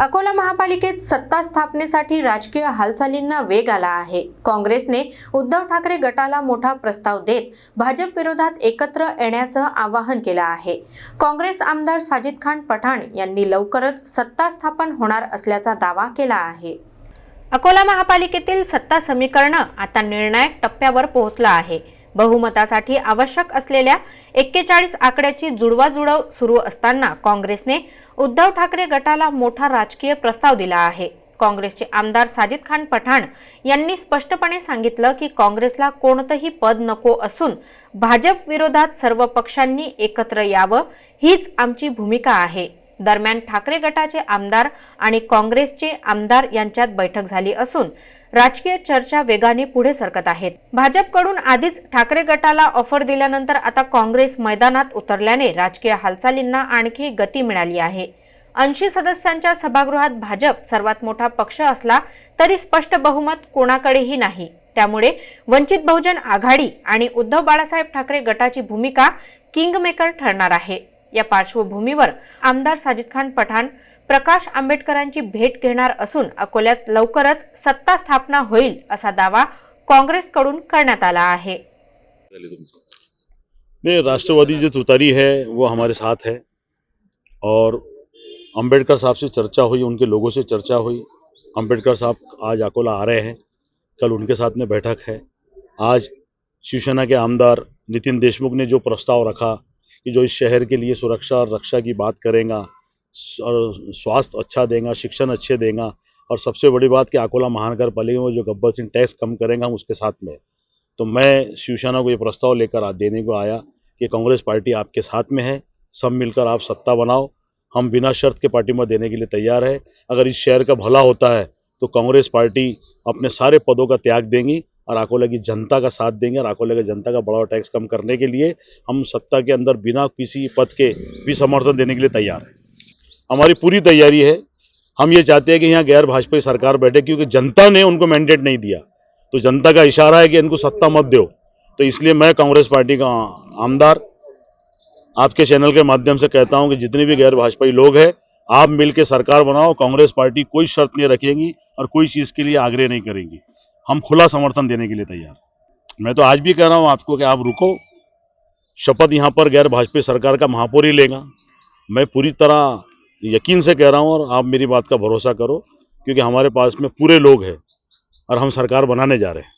अकोला महापालिकेत सत्ता स्थापनेसाठी राजकीय हालचालींना वेग आला आहे. काँग्रेसने उद्धव ठाकरे गटाला मोठा प्रस्ताव देत भाजप विरोधात एकत्र येण्याचं आवाहन केलं आहे. काँग्रेस आमदार साजिद खान पठाण यांनी लवकरच सत्ता स्थापन होणार असल्याचा दावा केला आहे. अकोला महापालिकेतील सत्ता समीकरणं आता निर्णायक टप्प्यावर पोहोचलं आहे. बहुमतासाठी आवश्यक असलेल्या एक्केचाळीस आकड्याची जुळवाजुळव सुरू असताना काँग्रेसने उद्धव ठाकरे गटाला मोठा राजकीय प्रस्ताव दिला आहे. काँग्रेसचे आमदार साजिद खान पठाण यांनी स्पष्टपणे सांगितलं की काँग्रेसला कोणतंही पद नको असून भाजप विरोधात सर्व पक्षांनी एकत्र यावं हीच आमची भूमिका आहे. दरम्यान ठाकरे गटाचे आमदार आणि काँग्रेसचे आमदार यांच्यात बैठक झाली असून राजकीय चर्चा वेगाने पुढे सरकत आहेत. भाजपकडून आधीच ठाकरे गटाला ऑफर दिल्यानंतर आता काँग्रेस मैदानात उतरल्याने राजकीय हालचालींना आणखी गती मिळाली आहे. ऐंशी सदस्यांच्या सभागृहात भाजप सर्वात मोठा पक्ष असला तरी स्पष्ट बहुमत कोणाकडेही नाही. त्यामुळे वंचित बहुजन आघाडी आणि उद्धव बाळासाहेब ठाकरे गटाची भूमिका किंगमेकर ठरणार आहे. या पार्श्वभूमीवर आमदार साजिद खान पठाण, प्रकाश आंबेडकरांची भेट घेणार असून अकोल्यात लवकरच सत्ता स्थापना होईल असा दावा काँग्रेसकडून करण्यात आला आहे. राष्ट्रवादी जो तुतारी है, वो हमारे साथ है। और अंबेडकर साहब से चर्चा हुई, उनके लोगों से चर्चा हुई। अंबेडकर साहब आज अकोला आ रहे हैं। कल उनके साथ में बैठक है। आज शिवसेना के आमदार नितिन देशमुख ने जो प्रस्ताव रखा कि जो इस शहर के लिए सुरक्षा और रक्षा की बात करेगा और स्वास्थ्य अच्छा देगा, शिक्षण अच्छे देगा, और सबसे बड़ी बात कि अकोला महानगर पालिका में जो गब्बर सिंह टैक्स कम करेंगे, हम उसके साथ में तो मैं शिवसेना को ये प्रस्ताव लेकर देने को आया कि कांग्रेस पार्टी आपके साथ में है, सब मिलकर आप सत्ता बनाओ, हम बिना शर्त के पार्टी में देने के लिए तैयार है। अगर इस शहर का भला होता है तो कांग्रेस पार्टी अपने सारे पदों का त्याग देंगी और अकोला की जनता का साथ देंगे और अकोला की जनता का बड़ा टैक्स कम करने के लिए हम सत्ता के अंदर बिना किसी पद के भी समर्थन देने के लिए तैयार हैं। हमारी पूरी तैयारी है। हम ये चाहते हैं कि यहाँ गैर भाजपाई सरकार बैठे, क्योंकि जनता ने उनको मैंडेट नहीं दिया। तो जनता का इशारा है कि इनको सत्ता मत दो। तो इसलिए मैं कांग्रेस पार्टी का आमदार आपके चैनल के माध्यम से कहता हूँ कि जितने भी गैर भाजपाई लोग हैं, आप मिलकर सरकार बनाओ। कांग्रेस पार्टी कोई शर्त नहीं रखेगी और कोई चीज़ के लिए आग्रह नहीं करेंगी। हम खुला समर्थन देने के लिए तैयार। मैं तो आज भी कह रहा हूँ आपको कि आप रुको। शपथ यहाँ पर गैर भाजपा सरकार का महापौर ही लेगा। मैं पूरी तरह यकीन से कह रहा हूँ और आप मेरी बात का भरोसा करो, क्योंकि हमारे पास में पूरे लोग हैं और हम सरकार बनाने जा रहे हैं।